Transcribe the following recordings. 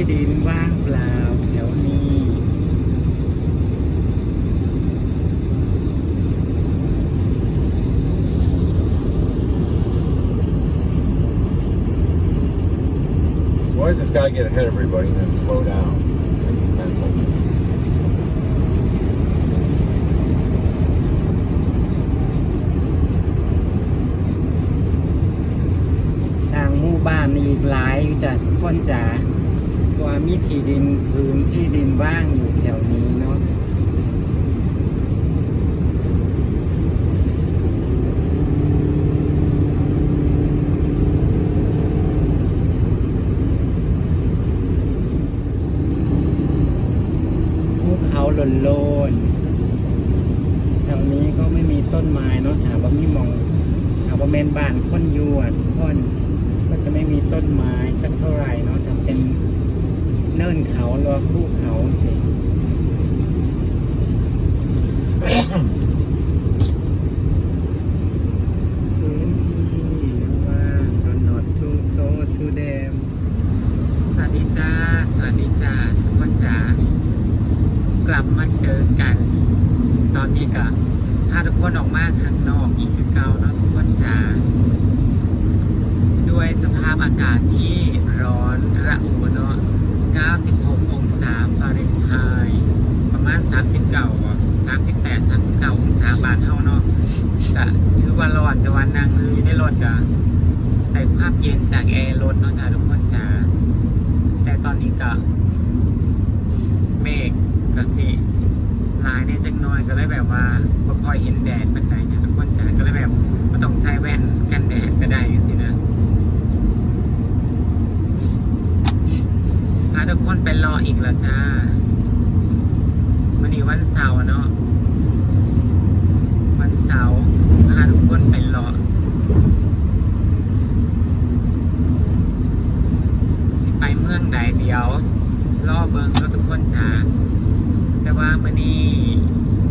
ที่ดินว่างเปล่าแถวนี้ So why does this guy get ahead of everybody and then slow down? I think he's mental. สร้างหมู่บ้านอีกหลายอยู่จ้ะคนจ๋า ว่ามีที่ดินพื้นที่ดินว่างอยู่แถวนี้เนาะภูเขาหล่นโลนแถวนี้ก็ไม่มีต้นไม้เนาะถามว่ามีมองถามว่าเมนบ้านคนอยู่อะทุกคน ก็จะไม่มีต้นไม้สักเท่าไหร่เนาะถ้าเป็น เนินเขาหรือว่าภูเขาสิพื้นที่ว่างดนอดทูโคลสูเดมสวัสดีจ้า สวัสดีจ้าทุกคนจ๋ากลับมาเจอกัน ตอนนี้ก็พาทุกคนออกมาข้างนอกอีกคือเก่าเนาะทุกคนจ๋าด้วยสภาพอากาศที่ร้อนระอุเนาะ 96 องศาฟาเรนไฮต์ประมาณ 39อะ38 39 องศาบานเท่าเนาะก็ถือว่าร้อนแต่ว่านั่งอยู่ในรถก็ได้ความเย็นจากแอร์รถเนาะจ้าทุกคนจ๋าแต่ตอนนี้ก็เมฆก็สิลายเนี่ยจังน้อยก็เลยแบบว่าบ่ค่อเห็นแดดมันใดจ้ะทุกคนจ้ะก็เลยแบบไม่ต้องใส่แว่นกันแดดก็ได้สินะพา ทุกคนไปรออีกแล้วจ้าวันนี้วันเสาร์เนาะวันเสาร์พาทุกคนไปรอสิไปเมืองใดเดียวรอเบิงแล้วทุกคนจ้าแต่ว่ามื่อนี้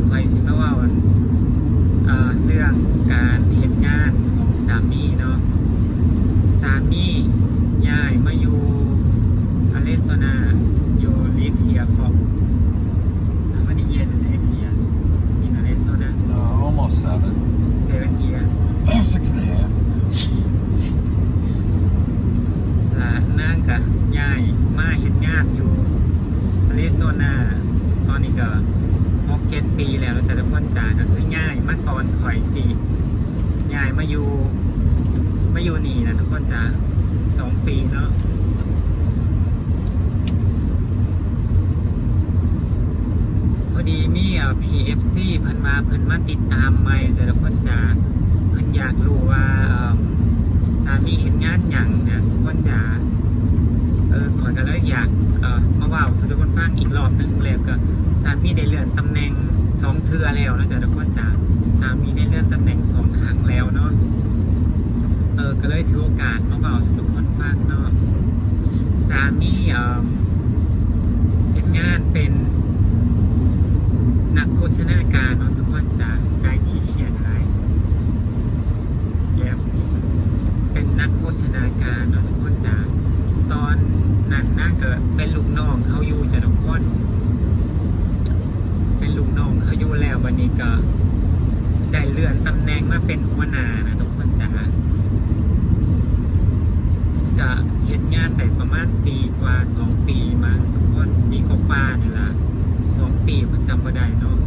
คอยสิมาว่าเอ่อเรื่องการเหตุงานของสามีเนาะสามีย้ายมาอยู่ อาริโซนาอยู่ลิฟเฮียฟอกวันนี้เย็นลิฟเฮียอินอาริโซนา No, almost seven. เซเว่นเยีย Six and a half. ลานั่งกะย้ายมาเห็นงานอยู่อาริโซนา ตอนนี้ก็หกเจ็ดปีแล้วแต่ทุกคนจ๋าก็คือง่ายมาก่อนข่อยสิย้ายมาอยู่ มาอยู่นี่นะทุกคนจ๋าสองปีเนาะ อดีมีเอ่อ PFC เพิ่นมาเพิ่นมาติดตามใหม่แต่ทุกคนจ๋าเพิ่นอยากรู้ว่าเออสามีเห็นงานอย่างนี่ยทุกคนจ๋าเออขอก็เลยอยากเออมาเว่าทุกคนฟังอีกรอบนึงแล้วก็สามีได้เลื่อนตำแหน่งสองเทือแล้วนะจ๊ะทุกคนจ๋าสามีได้เลื่อนตำแหน่งสองครั้งแล้วเนาะเออก็เลยถือโอกาสมาเว่าทุกคนฟังเนาะสามีเออเห็นงานเป็น ชนาการเนาะทุกคนจ๋าได้ที่เชียนไรเยี่ยมเป็นนักโภชนาการเนาะทุกคนจ้าตอนนั้นน่าเกิดเป็นลูกน้องเขาอยู่จ้ะทุกคนเป็นลูกน้องเขาอยู่แล้ววันนี้ก็ได้เลื่อนตำแหน่งมาเป็นหัวหน้านะทุกคนจ้าก็เห็นงานได้ประมาณปีกว่าสองปีมาทุกคนปีกว่าๆนี่แหละ สองปีผมจำไม่ได้เนาะ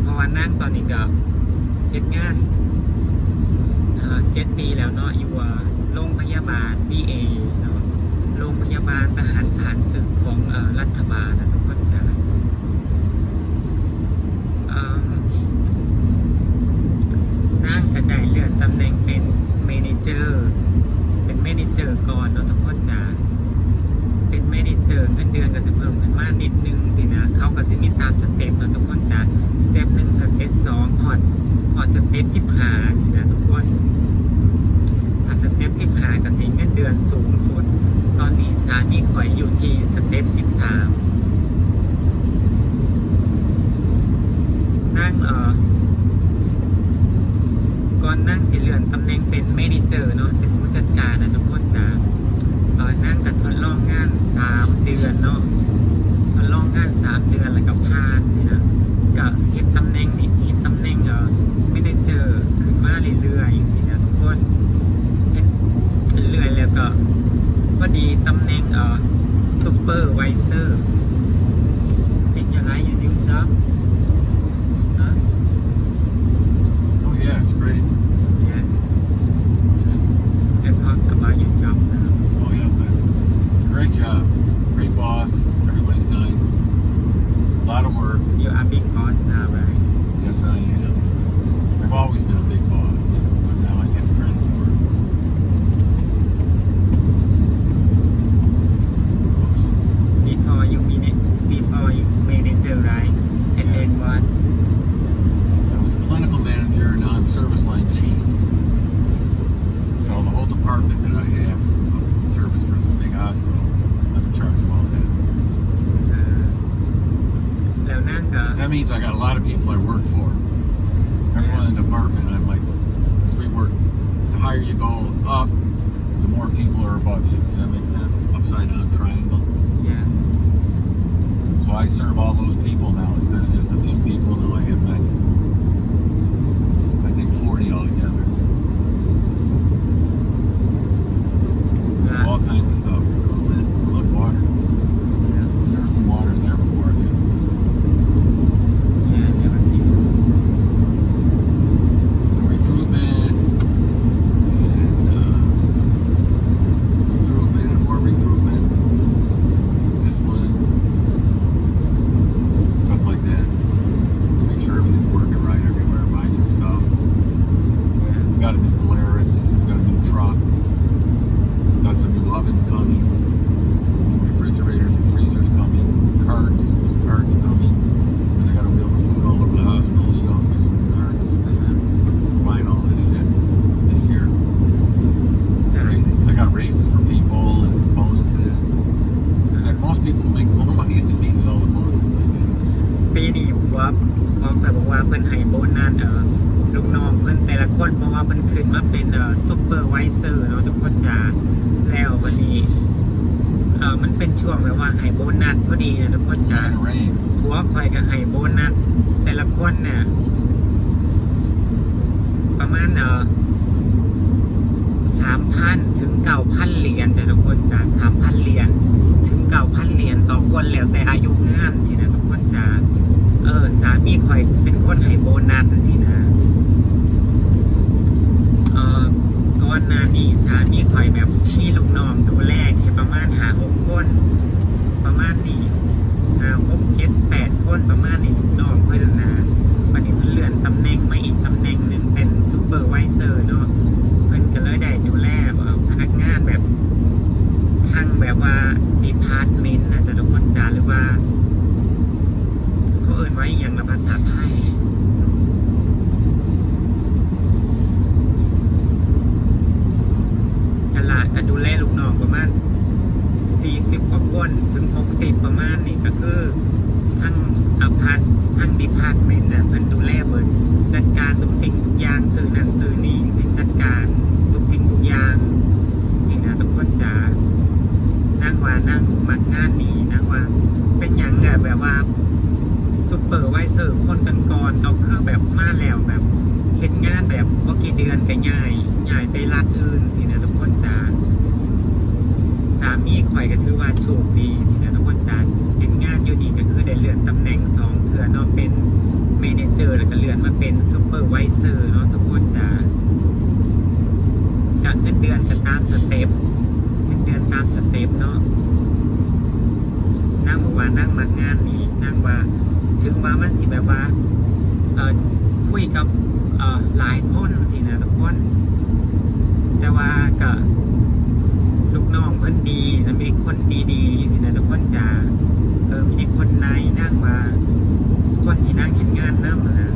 เพราะว่านั่งตอนนี้ก็เห็นงานเจ็ดปีแล้วเนาะอยู่อ่าโรงพยาบาล BA เนาะโรงพยาบาลทหารผ่านศึกของอรัฐบาลนะทุกคนจ้านั่งกระไดเลื่อนตำแหน่งเป็นเมนเจอร์ เป็นเมนเจอร์ก่อนเนาะทุกคนจ้า เป็นแม่ในเจอร์เงินเดือนก็สิเพิ่มขึ้นมานิดนึงสินะเขาก็สิมีตามสเต็ปนะทุกคนจ้าสเต็ปหนึ่งสเต็ปสองฮอดออสเต็ปจิบหาสินะทุกคนถ้าสเต็ปจิบหากสิเงินเดือนสูงสุด ตอนนี้สามีข่อยอยู่ที่สเต็ปสิ พอดีตำแหน่งเอ่อซูเปอร์ไวเซอร์ติดยังไงอยู่นิวจ็อบฮะ Oh yeah, it's great. Yeah. And talk about your job now. Oh yeah, but it's a great job. Great boss. Everybody's nice. A lot of work. You are big boss now, right? Yes, I am. I've always been a big means I got a lot of people I work for. Everyone in the department. I'm like, as we work, the higher you go up, the more people are above you. Does that make sense? Upside down triangle. Yeah. So I serve all those people now instead of just a few people. Now I have 90 เพิ่นให้โบนัสเออลูกน้องเพิ่นแต่ละคนเพราะว่าเพิ่นขึ้นมาเป็นเออซูเปอร์ไวเซอร์เนาะทุกคนจ้าแล้ววันนี้เออมันเป็นช่วงแบบว่าให้โบนัสพอดีนะทุกคนจ้า It's gonna rain. ผัวคอยกับให้โบนัสแต่ละคนเนี่ยประมาณเออสามพันถึงเก้าพันเหรียญจ้ะทุกคนจ้าสามพันเหรียญถึงเก้าพันเหรียญต่อคนแล้วแต่อายุงานสินะทุกคนจ้า เออ สามีคอยเป็นคนให้โบนัสสินะเออก่อนหน้านี้สามีคอยแบบชี้ลูกน้องดูแลแค่ประมาณหาหกคน ประมาณนี้ห้าหกเจ็ดแปดคนประมาณนี้ลูกน้องเพื่อนนะวันนี้เพิ่นเลื่อนตำแหน่งมาอีกตำแหน่งหนึ่งเป็นซูเปอร์ไวเซอร์เนาะเพิ่นก็เลยได้ดูแลเอ่อพนักงานแบบทางแบบว่าดีพาร์ตเมนต์นะจะทุกคนจาหรือว่า เขาเอ่นไว้อหย่างละภาษาไทย ตลาดก็ดูแลลูกน้อง ประมาณ 40 กว่าคนถึง 60 ประมาณนี่ก็คือทั้งอพาร์ตทั้งดีพาร์ตเมนต์น่ะเพิ่นดูแลเบิดจัดการทุกสิ่งทุกอย่างสื่อนั่นสื่อนี่สิจัดการทุกสิ่งทุกอย่างสินะทุกคนจะนั่งว่านั่งมักงานนี้นั่งว่าเป็นหยังแบบว่าซุปเปอร์ไวเซอร์คนกันก่อนเขาคือแบบมาแล้วแบบเห็นงานแบบว่ากี่เดือนก็ง่ายง่ายไปรัดอื่นสินะทุกคนจ้า สามีข่อยก็ถือว่าโชคดีสินะทุกคนจานเห็นงานอยู่นี่ก็คือได้เลื่อนตำแหน่งสองเถื่อเนาะเป็นเมเนเจอร์แล้วก็เลื่อนมาเป็นซูเปอร์ไวเซอร์เนาะทุกคนจานกับเงินเดือนก็ตามสเต็ปเงินเดือนตามสเต็ปเนาะนั่งบอกว่านั่งมางานนี้นั่งว่าถึงว่ามันสิแบบว่าเอ่อคุยกับเอ่อหลายคนสินะทุกคน แต่ว่าก็ ลูกน้องเพิ่นดีแต่มีคนดีๆสินะทุกคนจะเออมีคนในนั่งว่าคนที่นั่งเห็นงานนั่นะ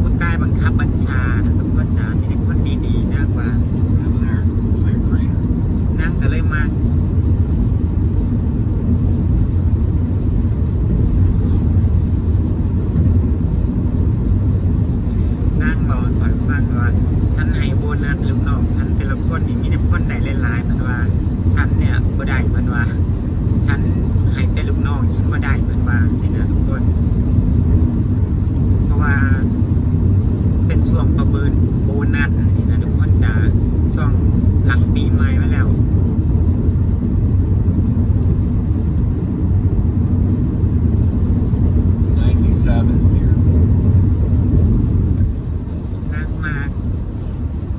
ผู้ใต้บังคับบัญชานะทุกคนจะมีแต่คนดีๆนั่งว่า Down there. It's like a crater. นั่งก็เลยมา บ่ได้เหมือนว่า ฉันให้แต่ลูกน้องฉันบ่ได้เหมือนว่าสินะทุกคน เพราะว่าเป็นช่วงประเมินโบนัสสินะทุกคนจะช่วงหลังปีใหม่มาแล้วนั่งมา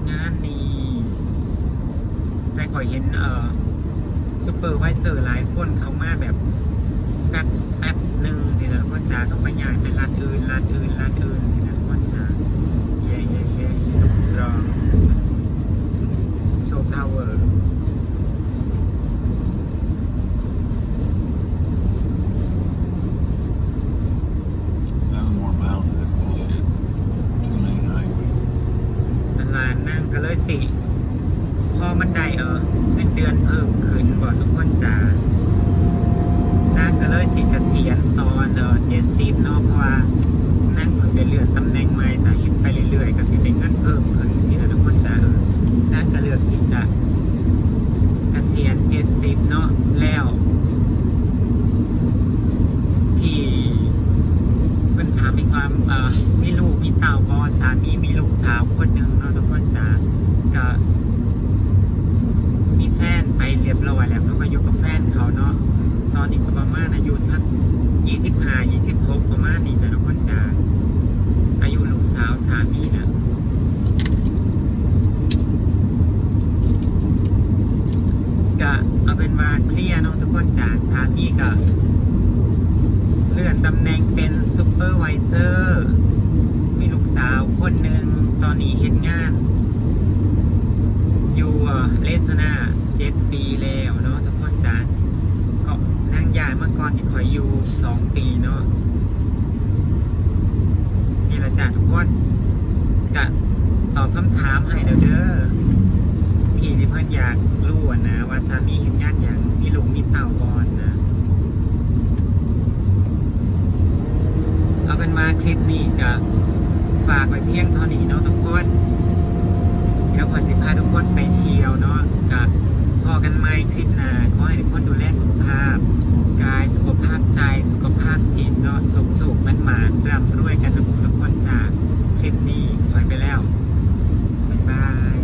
งานนี้ แต่ขอเห็นเอ่อ ซูเปอร์ไวเซอร์หลายคนเขามาแบบแป๊บแป๊บหนึ่งสินะทุกคนจ้าก็ไปย้ายไปร้านอื่นร้านอื่นร้านอื่นสินะทุกคนจ้าเย่เย่เย่ลูกสตรองโชว์พาวเวอร์ Seven more miles of this bullshit. Two lane highway. ตลาดนั่งก็เลยสิ พอมันได้เออเงินเดือนเพิ่มขึ้นบอกทุกคนจ๋านั่งก็เลยสิเกษียณตอนเออเจ็ดสิบเนาะเพราะว่านั่งเพิ่งได้เลื่อนตำแหน่งใหม่แต่เห็นไปเรื่อยๆก็สิได้เงินเพิ่มขึ้นสินะทุกคนจ๋าเออนั่งก็เลือกที่จะเกษียณเจ็ดสิบเนาะแล้วพี่เพิ่นถามมีความเอ่อมีลูกมีเต่าบอสามีมีลูกสาวคนหนึ่งเนาะทุกคนจ๋าก็ มีแฟนไปเรียบร้อยแล้วเขาก็อยู่กับแฟนเขาเนาะ ตอนนี้ก็ประมาณอายุสักยี่สิบห้ายี่สิบห กประมาณนี้จ้ะทุกคนจ๋าอายุลูกสาวสามีนะก็เอาเป็นว่าเคลียร์เนาะทุกคนจ๋าสามีก็เลื่อนตำแหน่งเป็นซูเปอร์ไวเซอร์มีลูกสาวคนหนึ่งตอนนี้เห็นงาน อยู่เลสนาเจ็ดปีแล้วเนาะทุกคนจ้าก็นั่งยายเมื่อก่อนที่คอยอยู่สองปีเนาะ นี่ละจ้าทุกคนกะตอบคำถามให้แล้วเด้อพี่ที่เพิ่อนอยากรู้นะว่าสามีเห็นงานอย่างมีหลุงมีเต่าบอลนะ เอาเป็นมาคลิปนี้ก็ฝากไว้เพียงเท่านี้เนาะทุกคน เดี๋ยวขอสิพาทุกคนไปเที่ยวเนาะกับ พอกันไหมคลิปหน้าขอให้ทุกคนดูแลสุขภาพ กายสุขภาพใจสุขภาพจิตเนาะโชคโชคมันหมานร่ำรวยกันทุกคนทุกคนจากคลิปนี้ขอไปแล้วบ๊ายบาย